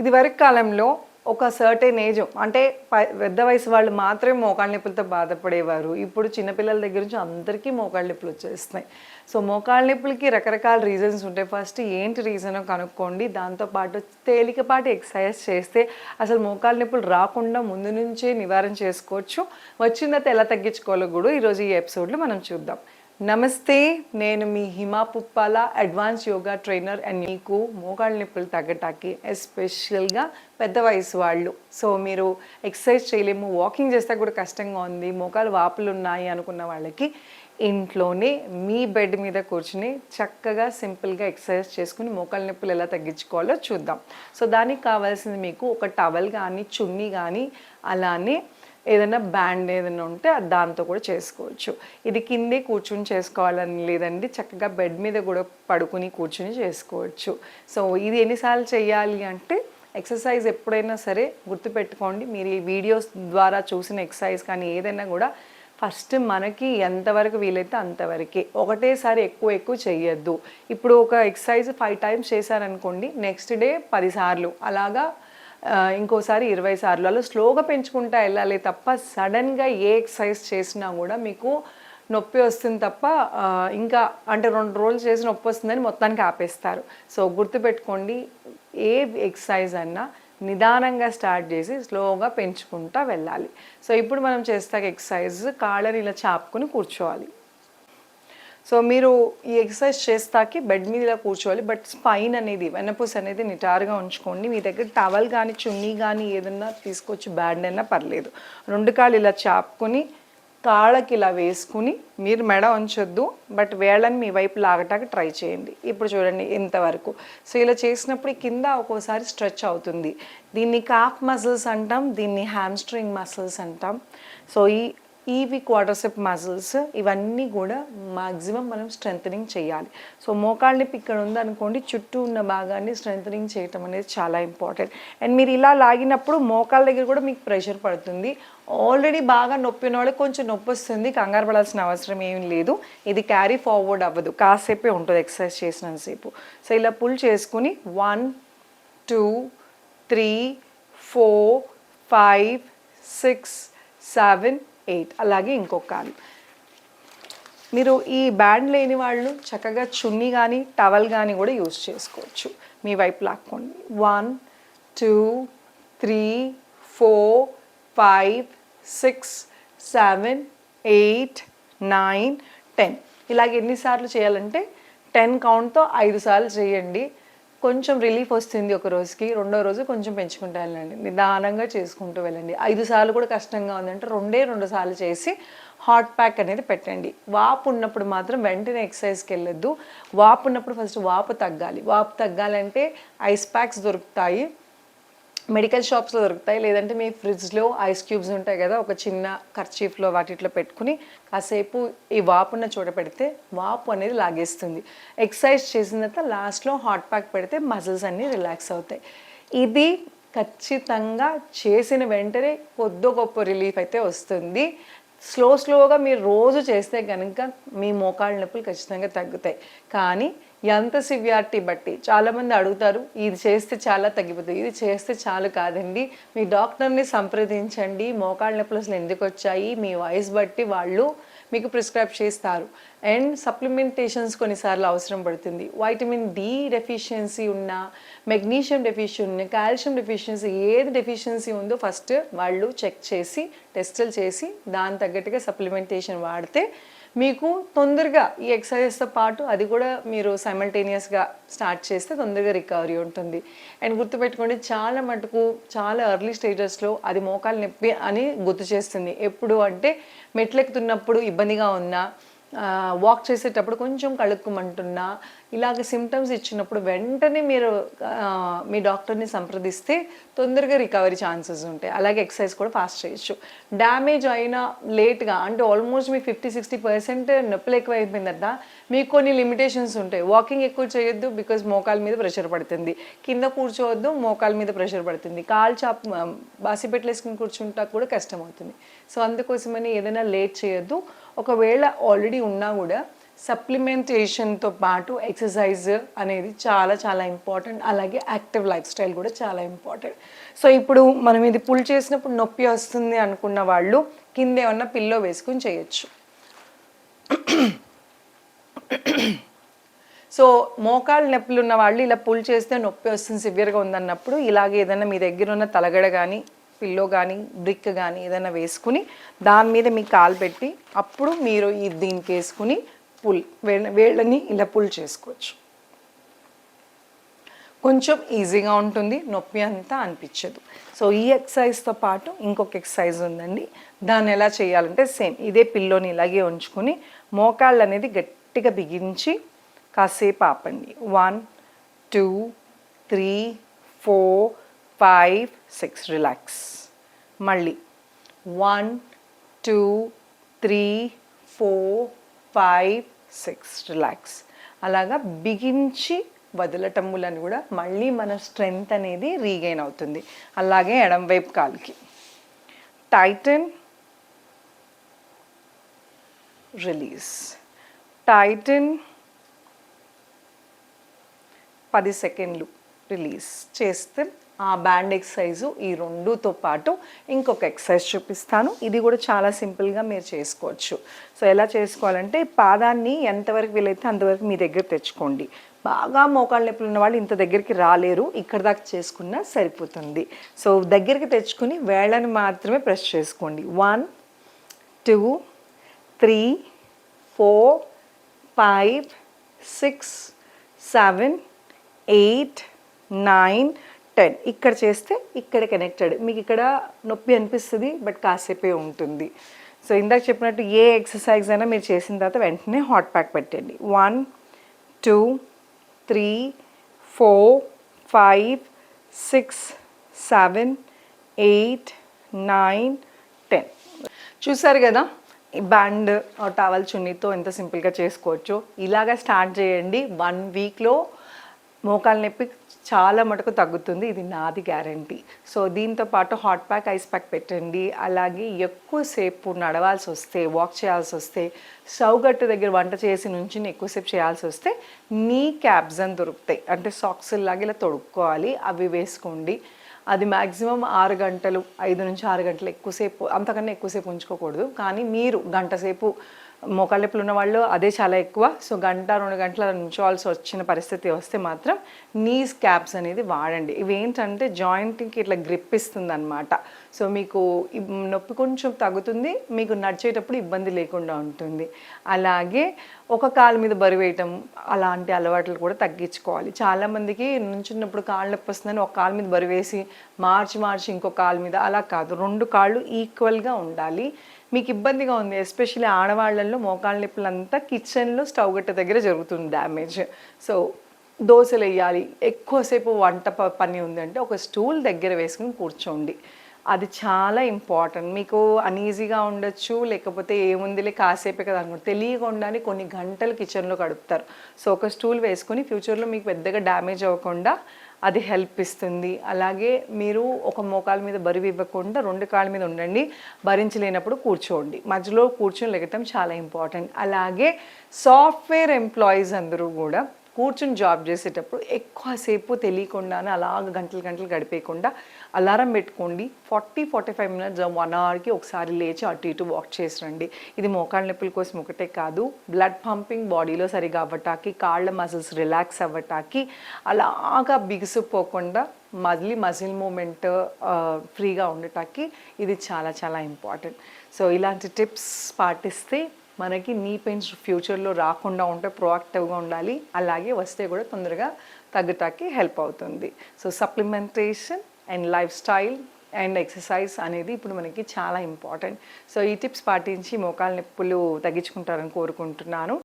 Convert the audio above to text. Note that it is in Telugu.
ఇది వరకు కాలంలో ఒక సర్టెన్ ఏజ్ అంటే పెద్ద వయసు వాళ్ళు మాత్రమే మోకాళ్ళ నొప్పులతో బాధపడేవారు. ఇప్పుడు చిన్నపిల్లల దగ్గర నుంచి అందరికీ మోకాళ్ళ నొప్పులు వచ్చేస్తున్నాయి. సో మోకాళ్ళ నొప్పులకి రకరకాల రీజన్స్ ఉంటాయి. ఫస్ట్ ఏంటి రీజన్ కనుక్కోండి. దాంతోపాటు తేలికపాటి ఎక్సర్సైజ్ చేస్తే అసలు మోకాళ్ళ నొప్పులు రాకుండా ముందు నుంచే నివారణ చేసుకోవచ్చు. వచ్చిన తర్వాత ఎలా తగ్గించుకోవాలో కూడా ఈరోజు ఈ ఎపిసోడ్లో మనం చూద్దాం. నమస్తే నేను మీ Hima Puppala advance yoga trainer and మీకు మోకాళ్ళ నొప్పులు తగ్గటానికి ఎస్పెషల్గా పెద్ద వయసు వాళ్ళు. సో మీరు ఎక్సర్సైజ్ చేయలేము వాకింగ్ చేస్తే కూడా కష్టంగా ఉంది మోకాలు వాపులు ఉన్నాయి అనుకున్న వాళ్ళకి ఇంట్లోనే మీ బెడ్ మీద కూర్చుని చక్కగా సింపుల్గా ఎక్సర్సైజ్ చేసుకుని మోకాల నొప్పులు ఎలా తగ్గించుకోవాలో చూద్దాం. సో దానికి కావాల్సింది మీకు ఒక టవల్ కానీ చున్నీ కానీ అలానే ఏదైనా బ్యాండ్ ఏదైనా ఉంటే అది దాంతో కూడా చేసుకోవచ్చు. ఇది కిందే కూర్చుని చేసుకోవాలని లేదండి. చక్కగా బెడ్ మీద కూడా పడుకుని కూర్చుని చేసుకోవచ్చు. సో ఇది ఎన్నిసార్లు చేయాలి అంటే ఎక్సర్సైజ్ ఎప్పుడైనా సరే గుర్తుపెట్టుకోండి. మీరు ఈ వీడియోస్ ద్వారా చూసిన ఎక్సర్సైజ్ కానీ ఏదైనా కూడా ఫస్ట్ మనకి ఎంతవరకు వీలైతే అంతవరకే. ఒకటేసారి ఎక్కువ ఎక్కువ చేయొద్దు ఇప్పుడు ఒక ఎక్సర్సైజ్ ఫైవ్ టైమ్స్ చేశారనుకోండి నెక్స్ట్ డే పదిసార్లు అలాగా ఇంకోసారి ఇరవై సార్లు అలా స్లోగా పెంచుకుంటా వెళ్ళాలి తప్ప సడన్గా ఏ ఎక్సర్సైజ్ చేసినా కూడా మీకు నొప్పి వస్తుంది తప్ప ఇంకా అంటే రెండు రోజులు చేసి నొప్పి వస్తుందని మొత్తానికి ఆపేస్తారు. సో గుర్తుపెట్టుకోండి ఏ ఎక్సర్సైజ్ అన్నా నిదానంగా స్టార్ట్ చేసి స్లోగా పెంచుకుంటా వెళ్ళాలి. సో ఇప్పుడు మనం చేస్తాక ఎక్సర్సైజ్ కాళ్ళని ఇలా చాపుకొని కూర్చోవాలి. సో మీరు ఈ ఎక్సర్సైజ్ చేస్తాకి బెడ్ మీద ఇలా కూర్చోవాలి బట్ స్పైన్ అనేది వెన్నపూస అనేది నిటారుగా ఉంచుకోండి. మీ దగ్గర టవల్ కానీ చున్నీ కానీ ఏదన్నా తీసుకొచ్చి బ్యాండ్ అయినా పర్లేదు. రెండు కాళ్ళు ఇలా చాపుకొని కాళ్ళకి ఇలా వేసుకుని మీరు మెడ ఉంచొద్దు బట్ వేళ్ళని మీ వైపు లాగటానికి ట్రై చేయండి. ఇప్పుడు చూడండి ఇంతవరకు. సో ఇలా చేసినప్పుడు కింద ఒక్కోసారి స్ట్రెచ్ అవుతుంది. దీన్ని కాఫ్ మసిల్స్ అంటాం దీన్ని హ్యామ్స్ట్రింగ్ మసిల్స్ అంటాం. సో ఈ ఈవి క్వార్టర్సెప్ మజిల్స్ ఇవన్నీ కూడా మాక్సిమం మనం స్ట్రెంథనింగ్ చేయాలి. సో మోకాళ్ళ నొప్పి ఇక్కడ ఉందనుకోండి చుట్టూ ఉన్న భాగాన్ని స్ట్రెంథనింగ్ చేయటం అనేది చాలా ఇంపార్టెంట్ అండ్ మీరు ఇలా లాగినప్పుడు మోకాళ్ళ దగ్గర కూడా మీకు ప్రెషర్ పడుతుంది. ఆల్రెడీ బాగా నొప్పిన వాళ్ళకి కొంచెం నొప్పి వస్తుంది కంగారు పడాల్సిన అవసరం ఏం లేదు. ఇది క్యారీ ఫార్వర్డ్ అవ్వదు కాసేపే ఉంటుంది ఎక్సర్సైజ్ చేసినంతసేపు. సో ఇలా పుల్ చేసుకుని one two three four five six seven eight. అలాగే ఇంకొక కాలు మీరు ఈ బ్యాండ్ లేని వాళ్ళు చక్కగా చున్నీ కానీ టవల్ కానీ కూడా యూజ్ చేసుకోవచ్చు. మీ వైపు లాక్కోండి. One two three four five six seven eight nine ten. ఇలాగ ఎన్నిసార్లు చేయాలంటే టెన్ కౌంట్తో ఐదు సార్లు చేయండి. కొంచెం రిలీఫ్ వస్తుంది ఒక రోజుకి రెండో రోజు కొంచెం పెంచుకుంటూ వెళ్ళండి నిదానంగా చేసుకుంటూ వెళ్ళండి. ఐదు సార్లు కూడా కష్టంగా ఉందంటే రెండే రెండు సార్లు చేసి హాట్ ప్యాక్ అనేది పెట్టండి. వాపు ఉన్నప్పుడు మాత్రం వెంటనే ఎక్సర్సైజ్కి వెళ్ళొద్దు. వాపు ఉన్నప్పుడు ఫస్ట్ వాపు తగ్గాలి. వాపు తగ్గాలంటే ఐస్ ప్యాక్స్ దొరుకుతాయి. మెడికల్ షాప్స్లో దొరుకుతాయి. లేదంటే మీ ఫ్రిడ్జ్లో ఐస్ క్యూబ్స్ ఉంటాయి కదా ఒక చిన్న కర్చీఫ్లో వాటిట్లో పెట్టుకుని కాసేపు ఈ వాపున్న చోట పెడితే వాపు అనేది లాగేస్తుంది. ఎక్సర్సైజ్ చేసిన తర్వాత లాస్ట్లో హాట్ ప్యాక్ పెడితే మజిల్స్ అన్నీ రిలాక్స్ అవుతాయి. ఇది ఖచ్చితంగా చేసిన వెంటనే కొద్ది గొప్ప రిలీఫ్ అయితే వస్తుంది. స్లో స్లోగా మీరు రోజు చేస్తే కనుక మీ మోకాళ్ళ నొప్పులు ఖచ్చితంగా తగ్గుతాయి. కానీ ఎంత సివియారిటీ బట్టి? చాలామంది అడుగుతారు ఇది చేస్తే చాలా తగ్గిపోతుంది ఇది చేస్తే చాలు కాదండి. మీ డాక్టర్ని సంప్రదించండి. మోకాళ్ళ నొప్పులు అసలు ఎందుకు వచ్చాయి? మీ వయసు బట్టి వాళ్ళు మీకు ప్రిస్క్రైబ్ చేస్తారు. అండ్ సప్లిమెంటేషన్స్ కొన్నిసార్లు అవసరం పడుతుంది. వైటమిన్ డి డెఫిషియన్సీ ఉన్న మెగ్నీషియం డెఫిషియన్ ఉన్న కాల్షియం డెఫిషియన్సీ ఏది డెఫిషియన్సీ ఉందో ఫస్ట్ వాళ్ళు చెక్ చేసి టెస్టులు చేసి దాని తగ్గట్టుగా సప్లిమెంటేషన్ వాడితే మీకు తొందరగా ఈ ఎక్సర్సైజ్తో పాటు అది కూడా మీరు సైమల్టేనియస్గా స్టార్ట్ చేస్తే తొందరగా రికవరీ ఉంటుంది. అండ్ గుర్తుపెట్టుకోండి చాలా మటుకు చాలా ఎర్లీ స్టేజెస్లో అది మోకాలు నొప్పి అని గుర్తు చేస్తుంది. ఎప్పుడు అంటే మెట్లెక్కుతున్నప్పుడు ఇబ్బందిగా ఉన్నా వాక్ చేసేటప్పుడు కొంచెం కడుక్కుమంటున్నా ఇలాగ సిమ్టమ్స్ ఇచ్చినప్పుడు వెంటనే మీరు మీ డాక్టర్ని సంప్రదిస్తే తొందరగా రికవరీ ఛాన్సెస్ ఉంటాయి. అలాగే ఎక్సర్సైజ్ కూడా ఫాస్ట్ చేయొచ్చు. డ్యామేజ్ అయినా లేట్గా అంటే ఆల్మోస్ట్ మీకు ఫిఫ్టీ సిక్స్టీ పర్సెంట్ నొప్పులు ఎక్కువ అయిపోయిందట మీకు కొన్ని లిమిటేషన్స్ ఉంటాయి. వాకింగ్ ఎక్కువ చేయొద్దు బికాజ్ మోకాల మీద ప్రెషర్ పడుతుంది. కింద కూర్చోవద్దు మోకాల మీద ప్రెషర్ పడుతుంది. కాలు చాప్ బాసి పెట్టలేసుకుని కూర్చుంటా కూడా కష్టం అవుతుంది సో అందుకోసమని ఏదైనా లేట్ చేయొద్దు. ఒకవేళ ఆల్రెడీ ఉన్నా కూడా సప్లిమెంటేషన్తో పాటు ఎక్సర్సైజ్ అనేది చాలా చాలా ఇంపార్టెంట్ అలాగే యాక్టివ్ లైఫ్ స్టైల్ కూడా చాలా ఇంపార్టెంట్ సో ఇప్పుడు మనం ఇది పుల్ చేసినప్పుడు నొప్పి వస్తుంది అనుకున్న వాళ్ళు కింద ఏమన్నా పిల్లో వేసుకుని చేయొచ్చు. సో మోకాళ్ళ నొప్పులు ఉన్న వాళ్ళు ఇలా పుల్ చేస్తే నొప్పి వస్తుంది సివియర్గా ఉందన్నప్పుడు ఇలాగే ఏదైనా మీ దగ్గర ఉన్న తలగడ కానీ పిల్లో కానీ బ్రిక్ కానీ ఏదైనా వేసుకుని దాని మీద మీ కాలు పెట్టి అప్పుడు మీరు ఈ దీనికి వేసుకుని పుల్ వేళ్ళని ఇలా పుల్ చేసుకోవచ్చు. కొంచెం ఈజీగా ఉంటుంది నొప్పి అంతా అనిపించదు. సో ఈ ఎక్సర్సైజ్తో పాటు ఇంకొక ఎక్సర్సైజ్ ఉందండి. దాన్ని ఎలా చేయాలంటే సేమ్ ఇదే పిల్లోని ఇలాగే ఉంచుకొని మోకాళ్ళు అనేది గట్టి గట్టిగా బిగించి కాసేపు ఆపండి. One two three four five six relax. మళ్ళీ. One two three four five six relax. అలాగా బిగించి వదలటం వలన కూడా మళ్ళీ మన స్ట్రెంగ్త్ అనేది రీగైన్ అవుతుంది. అలాగే ఎడం వైపు కాలుకి. టైటన్. రిలీజ్. టైటన్ పది సెకండ్లు రిలీజ్ చేస్తే ఆ బ్యాండ్ ఎక్సర్సైజు ఈ రెండుతో పాటు ఇంకొక ఎక్సర్సైజ్ చూపిస్తాను. ఇది కూడా చాలా సింపుల్గా మీరు చేసుకోవచ్చు. సో ఎలా చేసుకోవాలంటే పాదాన్ని ఎంతవరకు వీలైతే అంతవరకు మీ దగ్గర తెచ్చుకోండి. బాగా మోకాళ్ళ నొప్పులు ఉన్న వాళ్ళు ఇంత దగ్గరికి రాలేరు. ఇక్కడ దాకా చేసుకున్నా సరిపోతుంది. సో దగ్గరికి తెచ్చుకుని వేళ్ళని మాత్రమే ప్రెస్ చేసుకోండి. One two three four five six seven eight nine ten ఇక్కడ చేస్తే ఇక్కడ కనెక్టెడ్ మీకు ఇక్కడ నొప్పి అనిపిస్తుంది బట్ కాసేపే ఉంటుంది. సో ఇందాక చెప్పినట్టు ఏ ఎక్సర్సైజ్ అయినా మీరు చేసిన తర్వాత వెంటనే హాట్ ప్యాక్ పెట్టండి. One two three four five six seven eight nine ten చూసారు కదా? బ్యాండ్ టవల్ చున్నీతో ఎంత సింపుల్గా చేసుకోవచ్చు. ఇలాగా స్టార్ట్ చేయండి. వన్ వీక్లో మోకాలు నొప్పి చాలా మటుకు తగ్గుతుంది. ఇది నాది గ్యారంటీ. సో దీంతో పాటు హాట్ ప్యాక్ ఐస్ ప్యాక్ పెట్టండి. అలాగే ఎక్కువసేపు నడవాల్సి వస్తే వాక్ చేయాల్సి వస్తే సౌగట్టు దగ్గర వంట చేసి నుంచి ఎక్కువసేపు చేయాల్సి వస్తే నీ క్యాబ్స్ అని దొరుకుతాయి. అంటే సాక్స్ లాగా ఇలా తొడుక్కోవాలి. అవి వేసుకోండి. అది మ్యాక్సిమం ఆరు గంటలు ఐదు నుంచి ఆరు గంటలు ఎక్కువసేపు అంతకన్నా ఎక్కువసేపు ఉంచుకోకూడదు. కానీ మీరు గంట సేపు మోకాళ్ళెప్పులు ఉన్న వాళ్ళు అదే చాలా ఎక్కువ. సో గంట రెండు గంటల నుంచోవాల్సి వచ్చిన పరిస్థితి వస్తే మాత్రం నీస్ క్యాప్స్ అనేది వాడండి. ఇవి ఏంటంటే జాయింట్కి ఇట్లా గ్రిప్ ఇస్తుంది అనమాట సో మీకు నొప్పి కొంచెం తగ్గుతుంది మీకు నడిచేటప్పుడు ఇబ్బంది లేకుండా ఉంటుంది. అలాగే ఒక కాలు మీద బరువు వేయటం అలాంటి అలవాట్లు కూడా తగ్గించుకోవాలి. చాలామందికి నుంచున్నప్పుడు కాళ్ళు నొప్పి వస్తుందని ఒక కాలు మీద బరువు వేసి మార్చి మార్చి ఇంకో కాలు మీద అలా కాదు. రెండు కాళ్ళు ఈక్వల్గా ఉండాలి. మీకు ఇబ్బందిగా ఉంది ఎస్పెషల్లీ ఆడవాళ్ళల్లో మోకాళ్ళ నొప్పులంతా కిచెన్లో స్టవ్ గట్ట దగ్గర జరుగుతుంది డ్యామేజ్. సో దోశలు వేయాలి ఎక్కువసేపు వంట ప- పని ఉందంటే ఒక స్టూల్ దగ్గర వేసుకుని కూర్చోండి. అది చాలా ఇంపార్టెంట్ మీకు అనీజీగా ఉండొచ్చు లేకపోతే ఏముందిలే కాసేపే కదా అనుకుంటు. తెలియకుండానే కొన్ని గంటలు కిచెన్లో గడుపుతారు సో ఒక స్టూల్ వేసుకుని ఫ్యూచర్లో మీకు పెద్దగా డ్యామేజ్ అవ్వకుండా అది హెల్ప్ ఇస్తుంది. అలాగే మీరు ఒక మోకాల మీద బరువు ఇవ్వకుండా రెండు కాళ్ళ మీద ఉండండి. భరించలేనప్పుడు కూర్చోండి. మధ్యలో కూర్చొని లెగటం చాలా ఇంపార్టెంట్ అలాగే సాఫ్ట్వేర్ ఎంప్లాయీస్ అందరూ కూడా కూర్చుని జాబ్ చేసేటప్పుడు ఎక్కువసేపు తెలియకుండానే అలాగ గంటలు గంటలు గడిపేయకుండా అలారం పెట్టుకోండి. Forty forty five minutes one అవర్కి ఒకసారి లేచి అటు ఇటు వాక్ చేసి రండి ఇది మోకాళ్ళ నొప్పుల కోసం ఒకటే కాదు బ్లడ్ పంపింగ్ బాడీలో సరిగా అవ్వటానికి కాళ్ళ మజిల్స్ రిలాక్స్ అవ్వటానికి అలాగా బిగుసిపోకుండా మళ్ళీ మజిల్ మూమెంట్ ఫ్రీగా ఉండటానికి ఇది చాలా చాలా ఇంపార్టెంట్. సో ఇలాంటి టిప్స్ పాటిస్తే మనకి నీ పెయిన్స్ ఫ్యూచర్లో రాకుండా ఉంటే ప్రోయాక్టివ్గా ఉండాలి. అలాగే వస్తే కూడా తొందరగా తగ్గటానికి హెల్ప్ అవుతుంది. So supplementation and lifestyle and exercise అనేది ఇప్పుడు మనకి చాలా ఇంపార్టెంట్. సో ఈ టిప్స్ పాటించి మోకాలు నొప్పులు తగ్గించుకుంటారని కోరుకుంటున్నాను.